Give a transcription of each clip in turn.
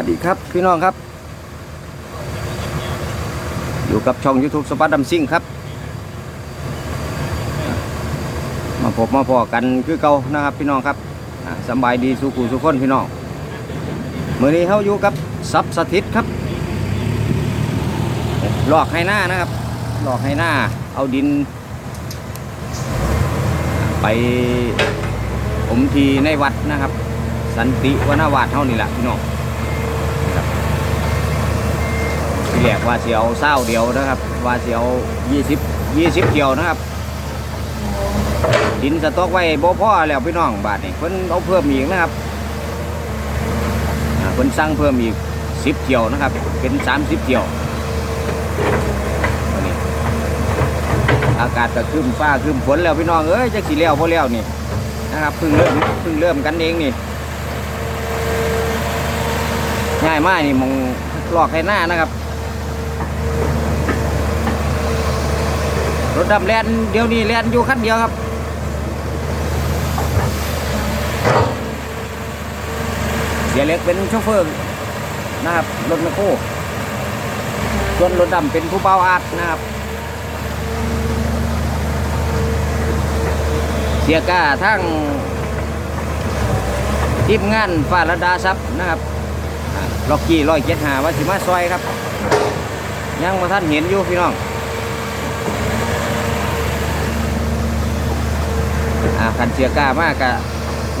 วัสดีครับพี่น้องครับ อยู่กับช่อง YouTube สปัดดัมซิ่งครับ มาพบมาพอกันคือเก่านะครับพี่น้องครับสบายดีสุขุสุขคนพี่น้องเมื่อนี้เขาอยู่กับซับสถิตครับ หลอกให้หน้านะครับ หลอกให้หน้าเอาดิน ไปผมทีในวัดนะครับ สันติวนาวาสเท่านี่แหละพี่น้องนะครับ ที่แรกว่าเสียวเศร้าเดียวนะครับ ว่าเสียวยี่สิบยี่สิบเกียวนะครับดินสต๊อกไว้บ่พ่อแล้วพี่น้องบาทนี่เพิ่นเอาเพิ่มอีกนะครับเพิ่นสั่งเพิ่มอีกสิบเที่ยวนะครับ เป็นสามสิบเที่ยวนนี้อากาศก็ครึ้มฟ้าครึ้มฝนแล้วพี่น้องเอ้ยจะสีแล้วพอแล้วนี่นะครับเพิ่งเริ่มเพิ่งเริ่มกันเองนี่ง่ายมากนี่มองหลอกให้หน้านะครับ รถดำแลนเดี๋ยวนี้แลนอยู่คันเดียวครับเสียเล็กเป็นโชเฟอร์นะครับรถแมคโครส่วนรถดำเป็นผู้เบาอาดนะครับเสียก้าทั้งทีมงานฟาระดาซับนะครับล็อกกี้ร้อยเจ็ดหาว่าสิมาซอยครับ ยังมาท่านเห็นอยู่พี่น้อง อ่าคันเสียก้ามากก็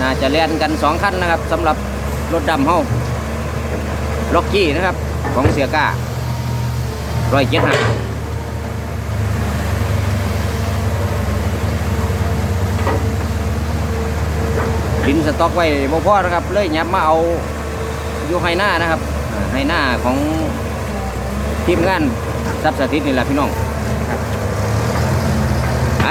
น่าจะเล่นกันสองคันนะครับสำหรับรถดำเฮาล็อกกี้นะครับ ของเสียก้าร้อยเจ็ดห้าดินสต็อกไว้บ่พอนะครับ เลยยับมาเอาอยู่ไฮหน้านะครับไฮหน้าของทีมงานซับสถิตนี่แหละพี่น้องไป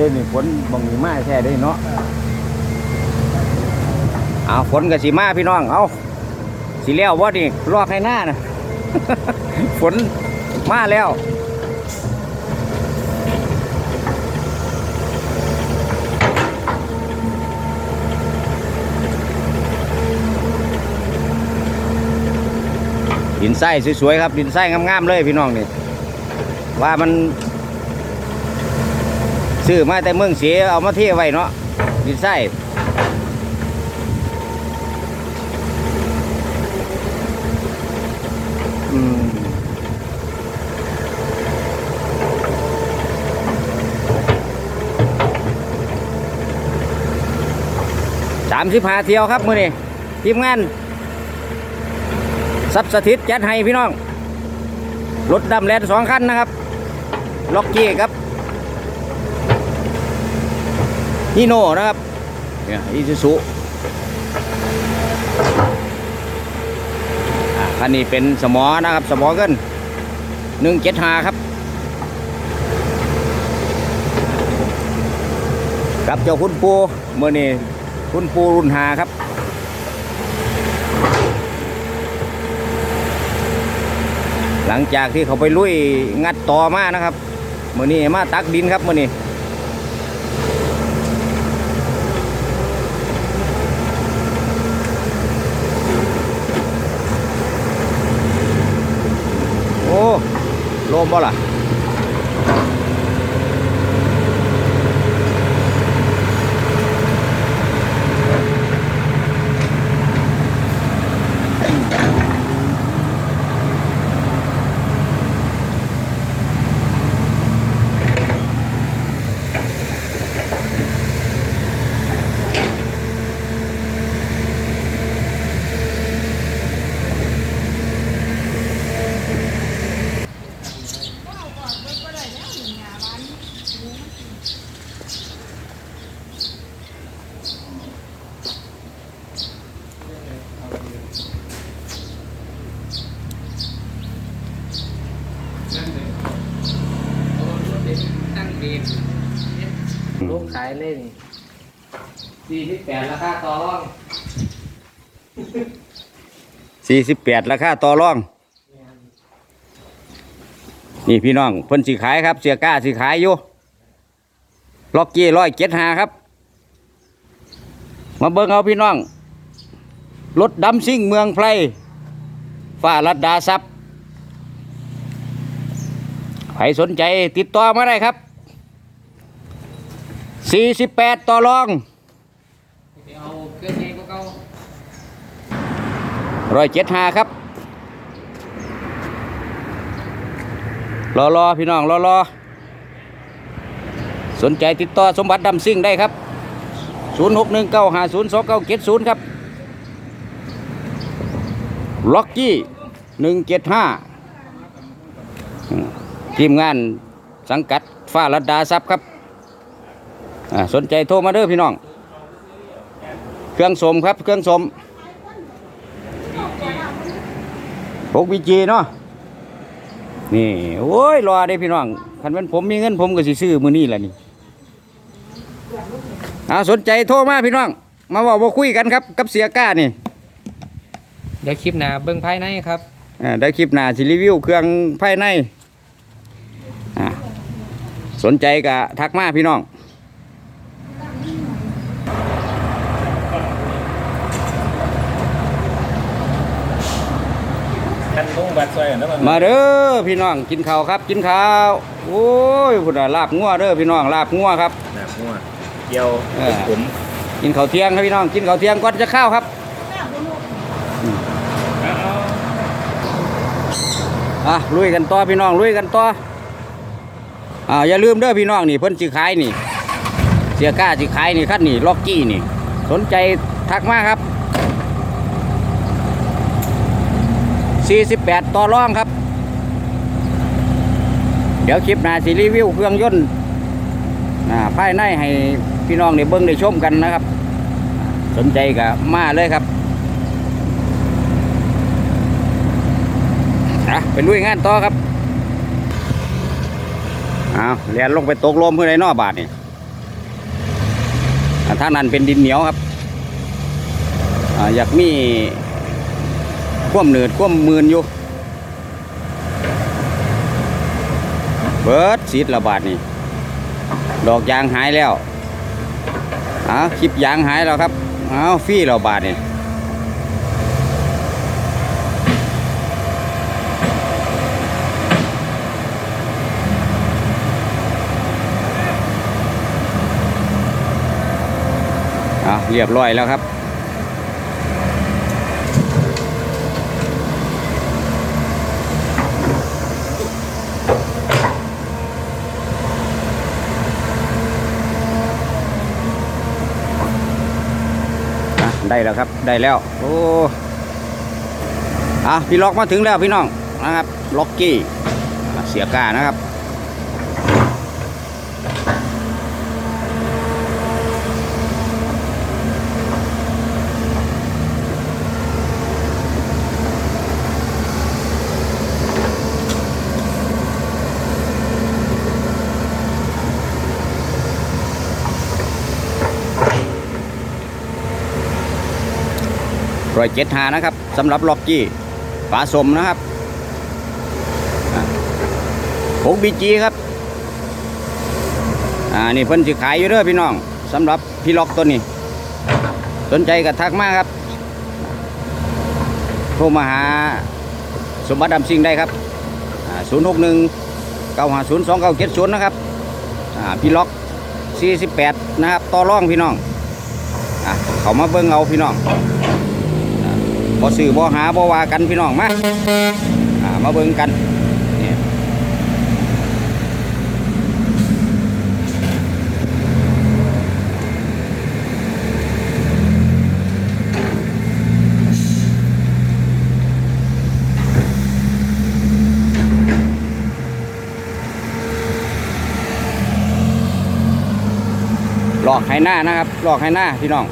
เด้นี่ฝนบางนี้มาแท้เด้เนาะเอาฝนกับสีมาพี่น้องเอาสีแล้วว่านี่รอกให้หน้านะฝนมาแล้วดินไส้สวยๆครับดินไส้งามๆเลยพี่น้องนี่ว่ามัน ซื้อมาแต่เมืองเสียเอามาเทไว้เนาะดินไส้สามสิบห้าเที่ยวครับมือนี่ทีมงานซับสถิตจัดให้พี่น้องรถดำแลนสองคันนะครับ ล็อกกี้ครับ ฮีโน่นะครับเนี่ยอีซูซุคันนี้เป็นสมอนะครับ สมอเกินหนึ่งเจ็ดหาครับ กับเจ้าคุณปูเมื่อนี้คุณปูรุ่นหาครับหลังจากที่เขาไปลุยงัดต่อมานะครับเมื่อนี้มาตักดินครับเมื่อนี้ โอ้ โลม ต่อรองสี่สิบแปดราคาต่อรอง นี่พี่น้องเพิ่นสิขายครับ เสียก้าสิขายอยู่ล็อกกี้ร้อยเจ็ดหาครับ มาเบิ่งเอาพี่น้อง รถดำซิ่งเมืองไพรฝ้ารัดดาซับใครสนใจติดต่อมาได้ครับ 48 ต่อรองไป เอาเครื่องใหญ่ก็เก่าร้อยเจ็ดห้าครับ รอรอพี่น้องรอรอสนใจติดต่อสมบัติดำซิ่งได้ครับ 0 6 1 9 5 0 2 9 7 0 ครับ ล็อกกี้ 175 ทีมงานสังกัดฟ้ารัดดาซับครับ สนใจโทรมาเด้อพี่น้อง เครื่องสมครับ เครื่องสมพกบีจีเนาะนี่ โอ้ย รอได้พี่น้องคันเป็นผมมีเงินผมก็สิซื้อมือนี่แหละนี่เอาสนใจโทรมาพี่น้อง มาบอกว่าคุยกันครับ กับเสียก้านี่เดี๋ยวคลิปหน้าเบิ่งภายในครับอ่าได้คลิปหน้าสิรีวิวเครื่องภายในอ่าสนใจก็ทักมาพี่น้อง ท่านต้องบัดซอยกันนะมันมาเด้อพี่น้องกินข้าวครับ กินข้าวโอ้ยพุ่นน่ะลาบงัวเด้อพี่น้องลาบงัวครับ หนักหัวเกี่ยวเออ ผมกินข้าวเที่ยงครับพี่น้องกินข้าวเที่ยงก่อนจะเข้าวครับอะลุยกันต่อพี่น้องลุยกันต่ออ่าอย่าลืมเด้อพี่น้องนี่เพิ่นสิขายนี่ เสียก้าสิขายนี่คันนี่ล็อกกี้นี่ สนใจทักมาครับ 48 ต่อร่องครับ เดี๋ยวคลิปหน้าสิรีวิวเครื่องยนต์อ่าภายในให้พี่น้องได้เบิ่งได้ชมกันนะครับ สนใจก็มาเลยครับอะไปลุยงานต่อครับเอาเรียนลงไปตกลมเพื่อในนอบาทนี่อ่าทางนั้นเป็นดินเหนียวครับออยากมี ความเหนืดความมืนอยู่ เบิดสีดระบาดนี่ ดอกยางหายแล้วเอาคลิปยางหายแล้วครับเอาฟี่ระบาดนี่อะเรียบร้อยแล้วครับ ได้แล้วครับ ได้แล้ว โอ้อะพี่ล็อกมาถึงแล้วพี่น้องนะครับ ล็อกกี้เสียก้านะครับ ร้อยเจ็ดหานะครับสำหรับล็อกกี้ฝาสมนะครับหกบีจีครับ อ่า นี่เพิ่นสิขายอยู่เด้อพี่น้องสำหรับพี่ล็อกตัวนี้ สนใจก็ทักมาครับ โทรมาหาสมบัติดำซิงได้ครับศูนย์หกหนึ่งเก้าห้าศูนย์สองเก้าเจ็ดศูนย์นะครับ อ่า พี่ล็อกสี่สิบแปดนะครับ ต่อร่องพี่น้อง อะเขามาเบิ่งเอาพี่น้อง บ่ซื้อบ่หาบ่ว่ากันพี่น้องมาอ่ามาเบิ่งกันนี่หลอกให้หน้านะครับหลอกให้หน้าพี่น้อง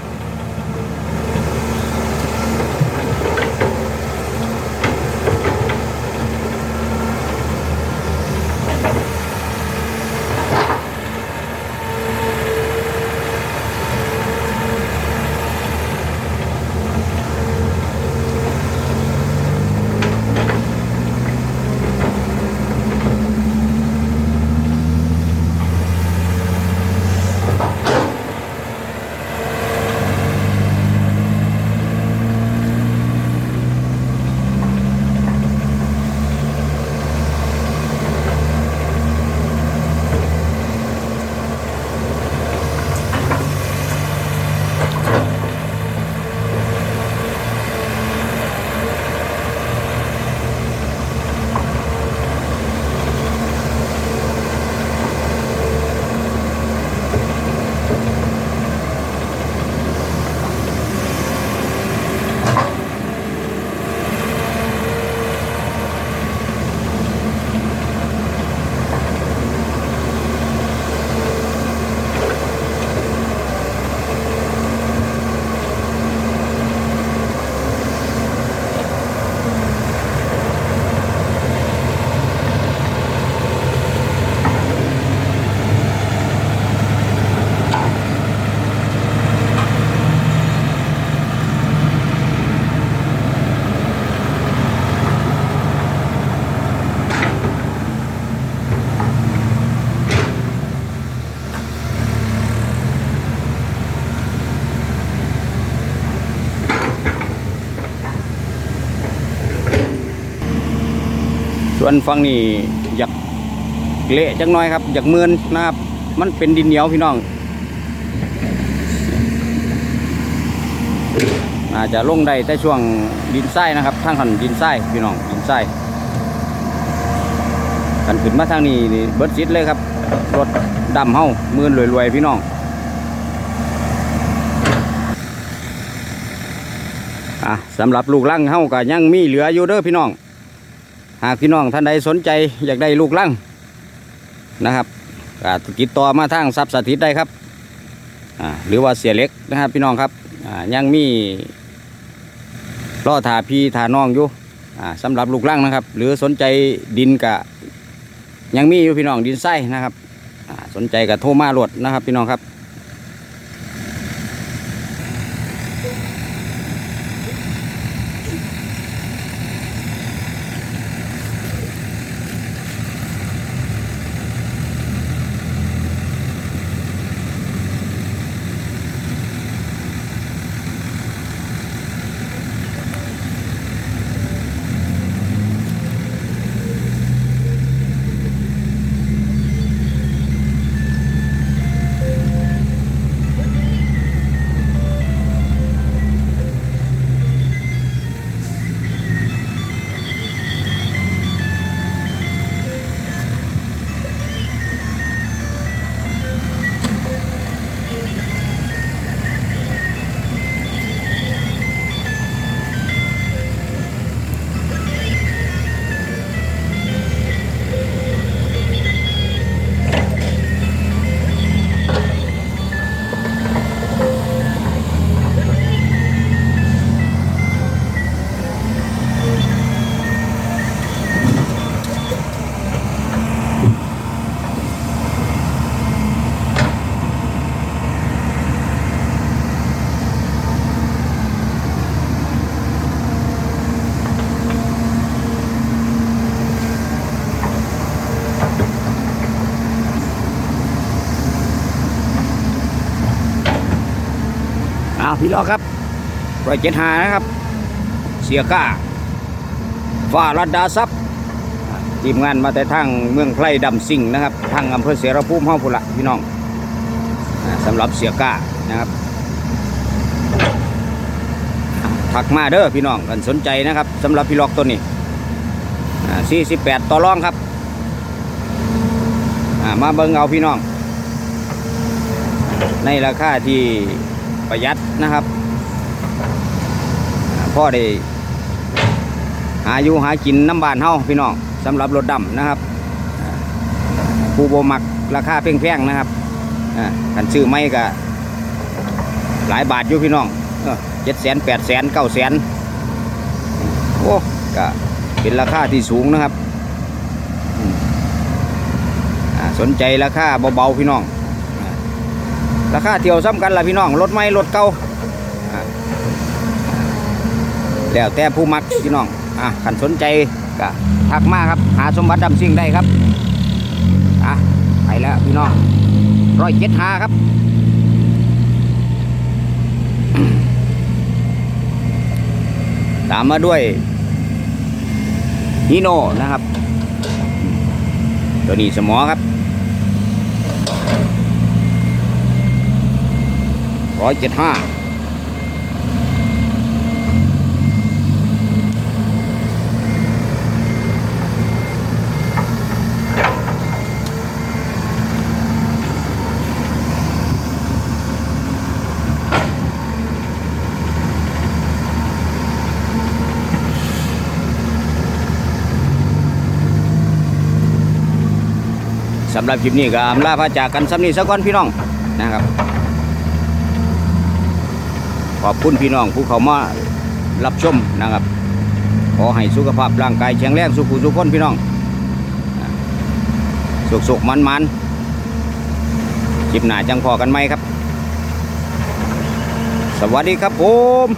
ส่วนฝั่งนี้อยากเละจังน้อยครับ อยากเมือนนะครับ มันเป็นดินเหนียวพี่น้อง อาจจะลงได้แต่ช่วงดินทรายนะครับทางหันดินทรายพี่น้องดินทรายกันขึ้นมาทางนี้นี่เบิดซิดเลยครับรถดำเฮามือนรวยๆพี่น้องอะสำหรับลูกลังเฮาก็ยังมีเหลืออยู่เด้อพี่น้อง หากพี่น้องท่านใดสนใจอยากได้ลูกลังนะครับก็ติดต่อมาทางทรัพย์สถิตได้ครับหรือว่าเสียเล็กนะครับพี่น้องครับยังมีล่อถาพี่ถาน้องอยู่อ่าสำหรับลูกลังนะครับ หรือสนใจดินกะยังมีอยู่พี่น้องดินไส้นะครับสนใจกับโทรมาหลดนะครับพี่น้องครับ อ้าพี่น้องครับร้อยเจ็ดหานะครับ เสียก้าฟ้ารัดดาซับทีมงานมาแต่ทางเมืองไพร่ดำสิงนะครับ ทางอำเภอเสรภูมิห้องพุละพี่น้องอ่าสำหรับเสียก้านะครับถักมาเด้อพี่น้องกันสนใจนะครับสำหรับพี่ล็อกตัวนี้สี่สิบแปดต่อรองครับมาเบิ่งเอาพี่น้อง ในราคาที่ ประหยัดนะครับพ่อได้หาอยู่หากินน้ำบานเฮาพี่น้องสำหรับรถดำนะครับผู้บมักราคาแพงๆนะครับอ่ากันซื้อไม่ก็หลายบาทอยู่พี่น้องเจ็ดแสนแปดแสนเก้าแสนโอ้ก็เป็นราคาที่สูงนะครับสนใจราคาเบาๆพี่น้อง ราคาเที่ยวซ้ำกันล่ะพี่น้องรถไม่รถเก่าแล้วแต่ผู้มักพี่น้องอะขันสนใจก็ทักมาครับ หาสมบัติดำซิ่งได้ครับอะไปแล้วพี่น้องร้อยเจ็ดหาครับตามมาด้วยฮีโน่นะครับ ตัวนี้สมอครับ ร้อยเจ็ดห้าสำหรับคลิปนี้ก็ลาพระจากกันสำนีสักวันพี่น้องนะครับ ขอบคุณพี่น้องผู้เขามารับชมนะครับ ขอให้สุขภาพร่างกายแข็งแรงสุขุสุขคนพี่น้องสุขสุขมันมันจิบหน้าจังพอกันไหมครับ สวัสดีครับผม